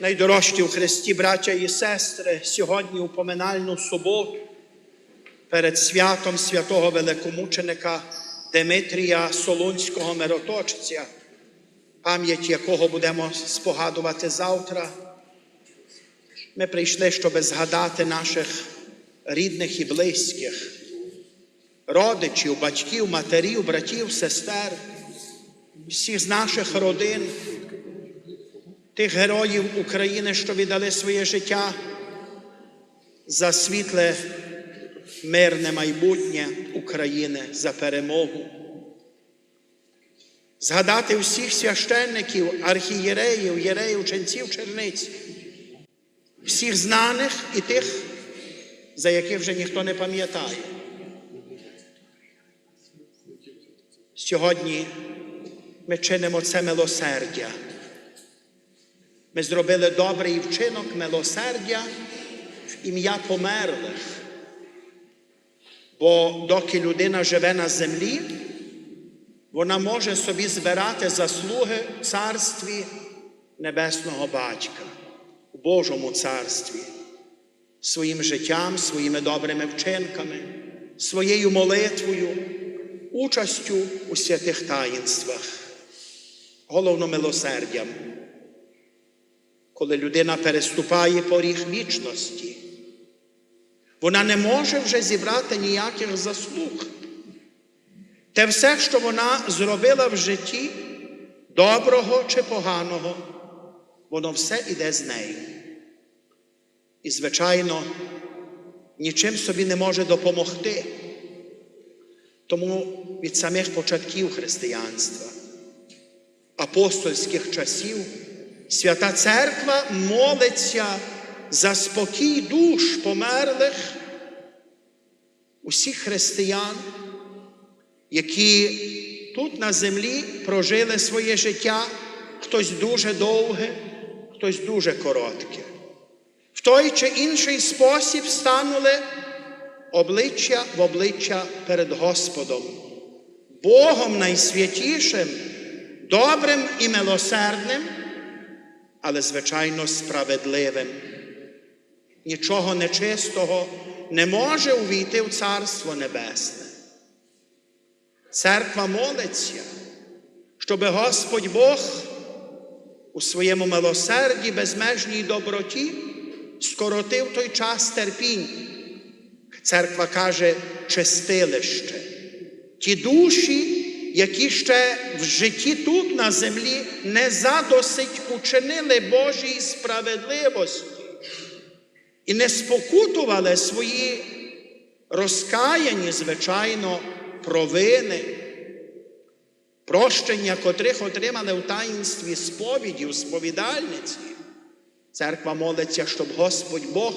Найдорожчі у Христі, браття і сестри, сьогодні у поминальну суботу перед святом святого великомученика Димитрія Солунського мироточця, пам'ять якого будемо спогадувати завтра. Ми прийшли, щоб згадати наших рідних і близьких, родичів, батьків, матерів, братів, сестер, всіх з наших родин, тих героїв України, що віддали своє життя за світле, мирне майбутнє України, за перемогу. Згадати всіх священників, архієреїв, єреїв, ченців, черниць, всіх знаних і тих, за яких вже ніхто не пам'ятає. Сьогодні ми чинимо це милосердя. Ми зробили добрий вчинок милосердя в ім'я померлих. Бо доки людина живе на землі, вона може собі збирати заслуги в царстві Небесного Батька, у Божому царстві, своїм життям, своїми добрими вчинками, своєю молитвою, участю у святих таїнствах, головно милосердям коли людина переступає поріг вічності, вона не може вже зібрати ніяких заслуг. Те все, що вона зробила в житті, доброго чи поганого, воно все іде з нею. І, звичайно, нічим собі не може допомогти. Тому від самих початків християнства, апостольських часів. Свята Церква молиться за спокій душ померлих усіх християн, які тут на землі прожили своє життя, хтось дуже довге, хтось дуже коротке. В той чи інший спосіб станули обличчя в обличчя перед Господом, Богом найсвятішим, добрим і милосердним але, звичайно, справедливим. Нічого нечистого не може увійти в Царство Небесне. Церква молиться, щоб Господь Бог у своєму милосерді, безмежній доброті скоротив той час терпінь. Церква каже чистилище. Ті душі, які ще в житті тут на землі не задосить учинили Божій справедливості і не спокутували свої розкаяні, звичайно, провини, прощення, котрих отримали в таїнстві сповіді, у сповідальниці. Церква молиться, щоб Господь Бог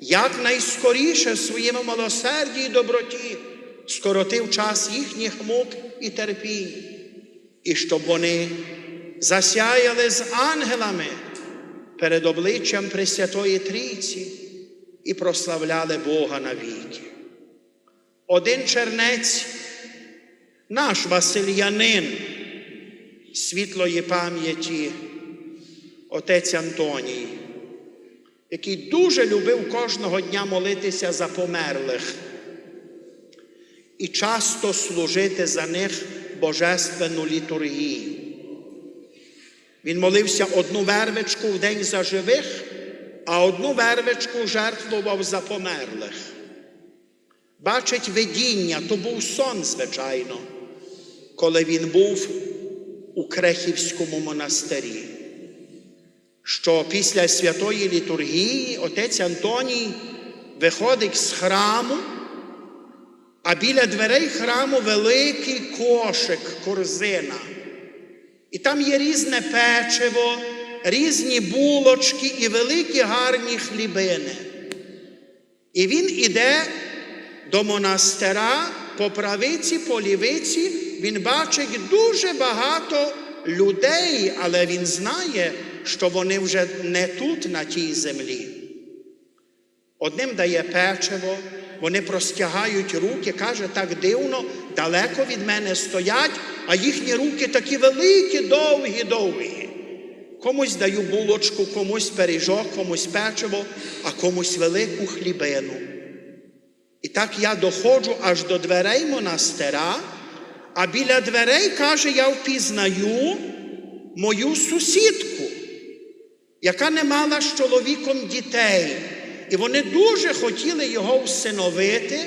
якнайскоріше в своєму милосерді і доброті скоротив час їхніх мук і терпінь, і щоб вони засяяли з ангелами перед обличчям Пресвятої Трійці і прославляли Бога навіки. Один чернець, наш Васильянин світлої пам'яті, отець Антоній, який дуже любив кожного дня молитися за померлих і часто служити за них божественну літургію. Він молився одну вервичку в день за живих, а одну вервичку жертвував за померлих. Бачить видіння, то був сон, звичайно, коли він був у Крехівському монастирі. Що після святої літургії отець Антоній виходить з храму а біля дверей храму великий кошик, корзина. І там є різне печиво, різні булочки і великі гарні хлібини. І він іде до монастира по правиці, по лівиці, він бачить дуже багато людей, але він знає, що вони вже не тут, на тій землі. Одним дає печиво, вони простягають руки, каже, так дивно, далеко від мене стоять, а їхні руки такі великі, довгі, довгі. Комусь даю булочку, комусь пиріжок, комусь печиво, а комусь велику хлібину. І так я доходжу аж до дверей монастира, а біля дверей, каже, я впізнаю мою сусідку, яка не мала з чоловіком дітей. І вони дуже хотіли його всиновити,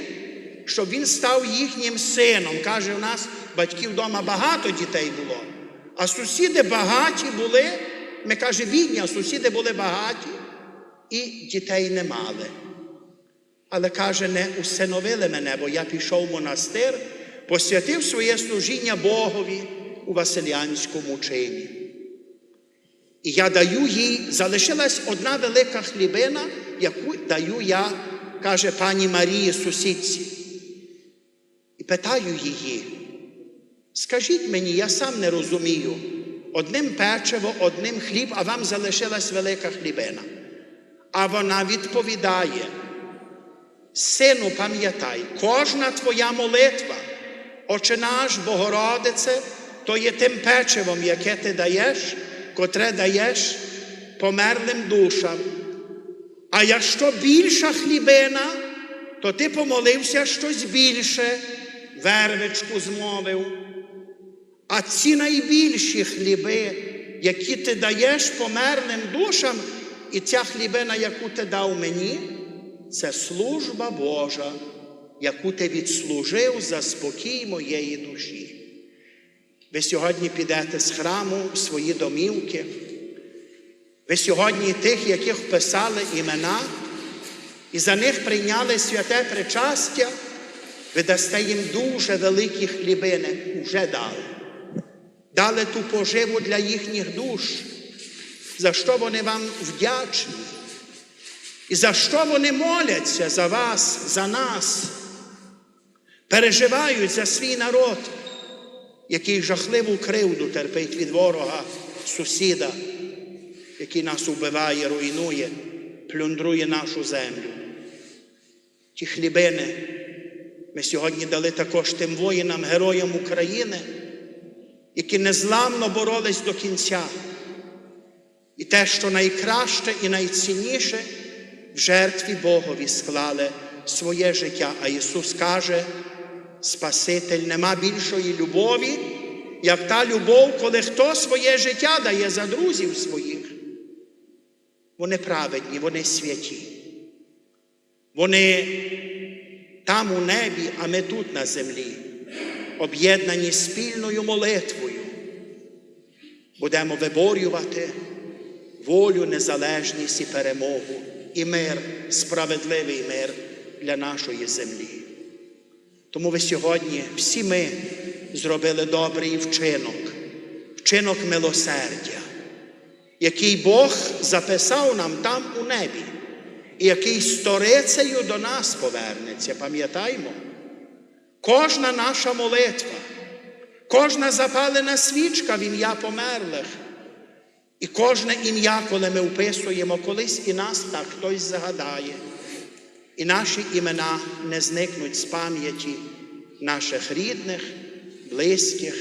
щоб він став їхнім сином. Каже, у нас батьків вдома багато дітей було, а сусіди багаті були. Ми каже, бідні, а сусіди були багаті і дітей не мали. Але каже, не усиновили мене, бо я пішов в монастир, посвятив своє служіння Богові у Василянському чині. І я даю їй, залишилась одна велика хлібина, яку даю я, каже пані Марії, сусідці. І питаю її, скажіть мені, я сам не розумію, одним печиво, одним хліб, а вам залишилась велика хлібина. А вона відповідає, сину, пам'ятай, кожна твоя молитва, Отче наш, Богородице, то є тим печивом, яке ти даєш, котре даєш померлим душам. А якщо більша хлібина, то ти помолився щось більше, вервичку змовив. А ці найбільші хліби, які ти даєш померлим душам, і ця хлібина, яку ти дав мені, це служба Божа, яку ти відслужив за спокій моєї душі. Ви сьогодні підете з храму в свої домівки. Ви сьогодні тих, яких вписали імена, і за них прийняли святе причастя, ви дасте їм дуже великі хлібини, уже дали. Дали ту поживу для їхніх душ, за що вони вам вдячні. І за що вони моляться за вас, за нас, переживають за свій народ, який жахливу кривду терпить від ворога, сусіда, який нас убиває, руйнує, плюндрує нашу землю. Ті хлібини ми сьогодні дали також тим воїнам, героям України, які незламно боролись до кінця. І те, що найкраще і найцінніше, в жертві Богові склали своє життя. А Ісус каже, Спаситель нема більшої любові, як та любов, коли хто своє життя дає за друзів своїх. Вони праведні, вони святі. Вони там у небі, а ми тут на землі, об'єднані спільною молитвою. Будемо виборювати волю, незалежність і перемогу, і мир, справедливий мир для нашої землі. Тому ви сьогодні всі ми зробили добрий вчинок, вчинок милосердя, який Бог записав нам там у небі, і який сторицею до нас повернеться, пам'ятаймо, кожна наша молитва, кожна запалена свічка в ім'я померлих, і кожне ім'я, коли ми вписуємо, колись і нас так хтось загадає. І наші імена не зникнуть з пам'яті наших рідних, близьких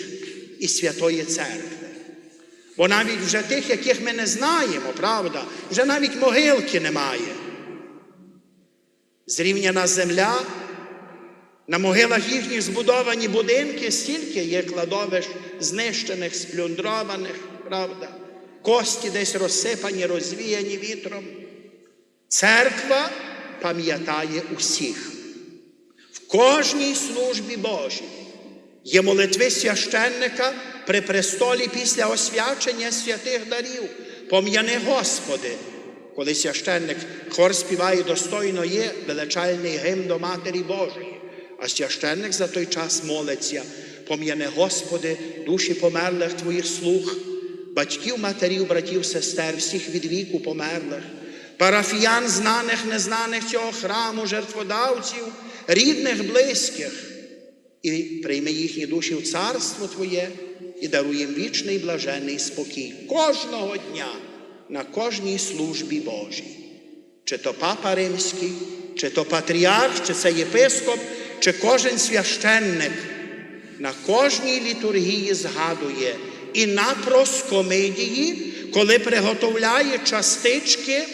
і Святої Церкви. Бо навіть вже тих, яких ми не знаємо, правда, вже навіть могилки немає. Зрівняна земля, на могилах їхніх збудовані будинки, стільки є кладовищ знищених, сплюндрованих, правда, кості десь розсипані, розвіяні вітром. Церква пам'ятає усіх. В кожній службі Божій є молитви священника при престолі після освячення святих дарів. Пом'яни Господи, коли священник хор співає достойно є величальний гімн до Матері Божої, а священник за той час молиться, пом'яни Господи, душі померлих Твоїх слуг, батьків, матерів, братів, сестер, всіх від віку померлих парафіян, знаних, незнаних цього храму, жертводавців, рідних, близьких, і прийми їхні душі в царство Твоє і даруй їм вічний блажений спокій кожного дня на кожній службі Божій. Чи то папа римський, чи то патріарх, чи це єпископ, чи кожен священник на кожній літургії згадує і на проскомидії, коли приготовляє частички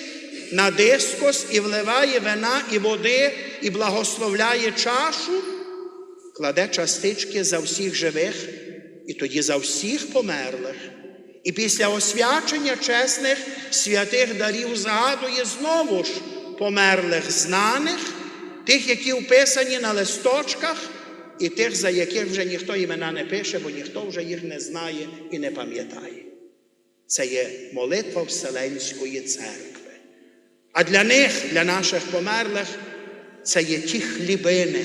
на дискос і вливає вина і води, і благословляє чашу, кладе частички за всіх живих і тоді за всіх померлих. І після освячення чесних святих дарів згадує знову ж померлих знаних, тих, які вписані на листочках, і тих, за яких вже ніхто імена не пише, бо ніхто вже їх не знає і не пам'ятає. Це є молитва Вселенської церкви. А для них, для наших померлих, це є ті хлібини,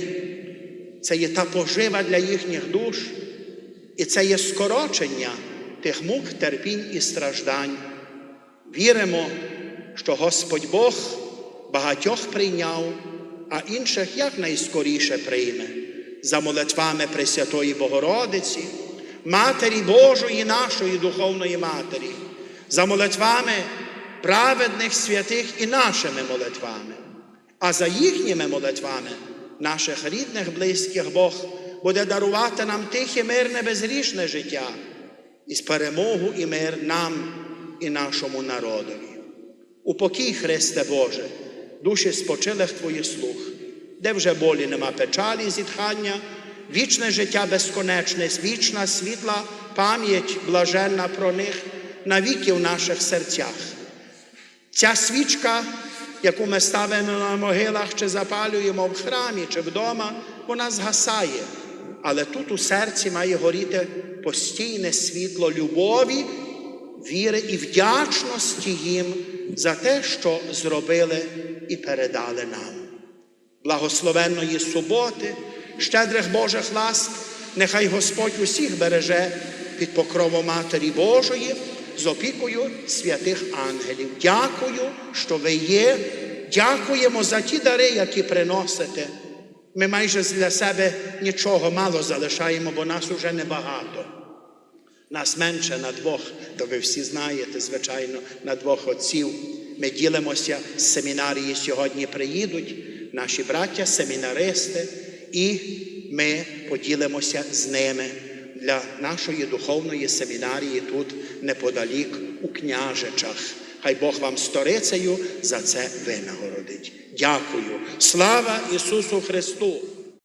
це є та пожива для їхніх душ, і це є скорочення тих мук, терпінь і страждань. Віримо, що Господь Бог багатьох прийняв, а інших якнайскоріше прийме. За молитвами Пресвятої Богородиці, Матері Божої, нашої духовної Матері, за молитвами праведних святих і нашими молитвами, а за їхніми молитвами наших рідних, близьких Бог буде дарувати нам тихе, мирне, безгрішне життя і з перемогу і мир нам і нашому народові. Упокій, Христе Боже, душі спочилих Твоїх слуг, де вже болі нема печалі, зітхання, вічне життя безконечне, вічна світла пам'ять блаженна про них навіки в наших серцях. Ця свічка, яку ми ставимо на могилах чи запалюємо в храмі чи вдома, вона згасає. Але тут у серці має горіти постійне світло любові, віри і вдячності їм за те, що зробили і передали нам. Благословенної суботи, щедрих Божих ласк, нехай Господь усіх береже під покровом Матері Божої з опікою святих ангелів. Дякую, що ви є. Дякуємо за ті дари, які приносите. Ми майже для себе нічого мало залишаємо, бо нас уже небагато. Нас менше на двох, то ви всі знаєте, звичайно, на двох отців. Ми ділимося з семінарії сьогодні приїдуть наші браття, семінаристи, і ми поділимося з ними для нашої духовної семінарії тут неподалік у княжичах. Хай Бог вам сторицею за це винагородить. Дякую. Слава Ісусу Христу!